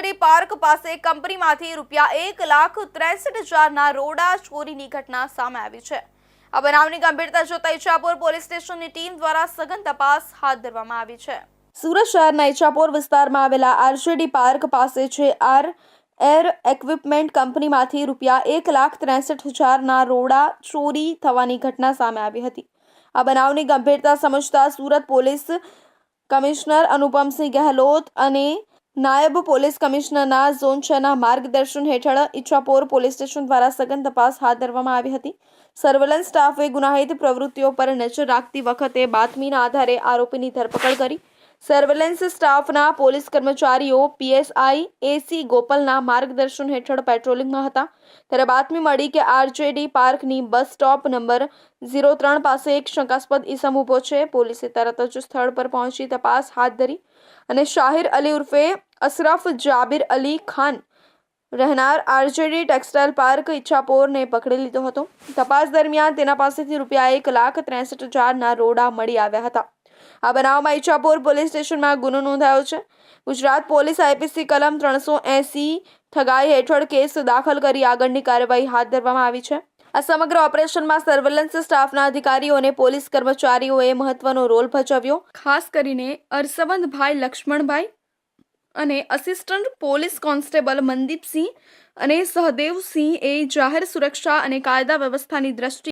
RJD park પાસે કંપનીમાંથી રૂપિયા એક લાખ ત્રેસઠ હજારના રોડા ચોરીની ઘટના સામે આવી છે. આ બનાવની ગંભીરતા જોતા ઈચ્છાપુર પોલીસ સ્ટેશનની ટીમ દ્વારા સઘન તપાસ હાથ ધરવામાં આવી છે. સુરત શહેરના ઈચ્છાપુર વિસ્તારમાં આવેલા આરજેડી પાર્ક પાસે છે આર એર એક્વિપમેન્ટ કંપનીમાંથી રૂપિયા એક લાખ ત્રેસઠ હજારના રોડા ચોરી થવાની ઘટના સામે આવી હતી. આ બનાવની ગંભીરતા સમજતા સુરત પોલીસ કમિશનર અનુપમસિંહ ગહેલોત અને નાયબ પોલીસ કમિશનરના ઝોન છના માર્ગદર્શન હેઠળ ઈચ્છાપોર પોલીસ સ્ટેશન દ્વારા સઘન તપાસ હાથ ધરવામાં આવી હતી. સર્વેલન્સ સ્ટાફે ગુનાહિત પ્રવૃત્તિઓ પર નજર રાખતી વખતે બાતમીના આધારે આરોપીની ધરપકડ કરી સર્વેલન્સ સ્ટાફના પોલીસ કર્મચારીઓ, પીએસઆઈ, એસી, ગોપલના માર્ગદર્શન હેઠળ પેટ્રોલિંગમાં હતા. ત્યારે બાતમી મળી કે આરજેડી પાર્કની બસ સ્ટોપ નંબર ઝીરો ત્રણ પાસે એક શંકાસ્પદ ઈસમ ઊભો છે. પોલીસે તરત જ સ્થળ પર પહોંચી તપાસ હાથ ધરી અને શાહિર અલી ઉર્ફે અશરફ જાબિર અલી ખાન રહેનાર આરજેડી ટેક્સટાઇલ પાર્ક ઈચ્છાપોરને પકડી લીધો હતો. તપાસ દરમિયાન તેના પાસેથી રૂપિયા એક લાખ ત્રેસઠ હજારના રોડા મળી આવ્યા હતા. આ બનાવમાં ઈચ્છાપુર પોલીસ સ્ટેશનમાં ગુનો નોંધાયો છે. ગુજરાત પોલીસ આઈપીસી કલમ ત્રણસો એસી ઠગાઈ હેઠળ કેસ દાખલ કરી આગળની કાર્યવાહી હાથ ધરવામાં આવી છે. આ સમગ્ર ઓપરેશનમાં સર્વેલન્સ સ્ટાફના અધિકારીઓ અને પોલીસ કર્મચારીઓએ મહત્વનો રોલ ભજવ્યો. ખાસ કરીને અરસવંતભાઈ લક્ષ્મણભાઈ અને અસિસ્ટન્ટ પોલીસ કોન્સ્ટેબલ મનદીપસિંહ અને સહદેવસિંહ એ જાહેર સુરક્ષા અને કાયદા વ્યવસ્થાની દ્રષ્ટિ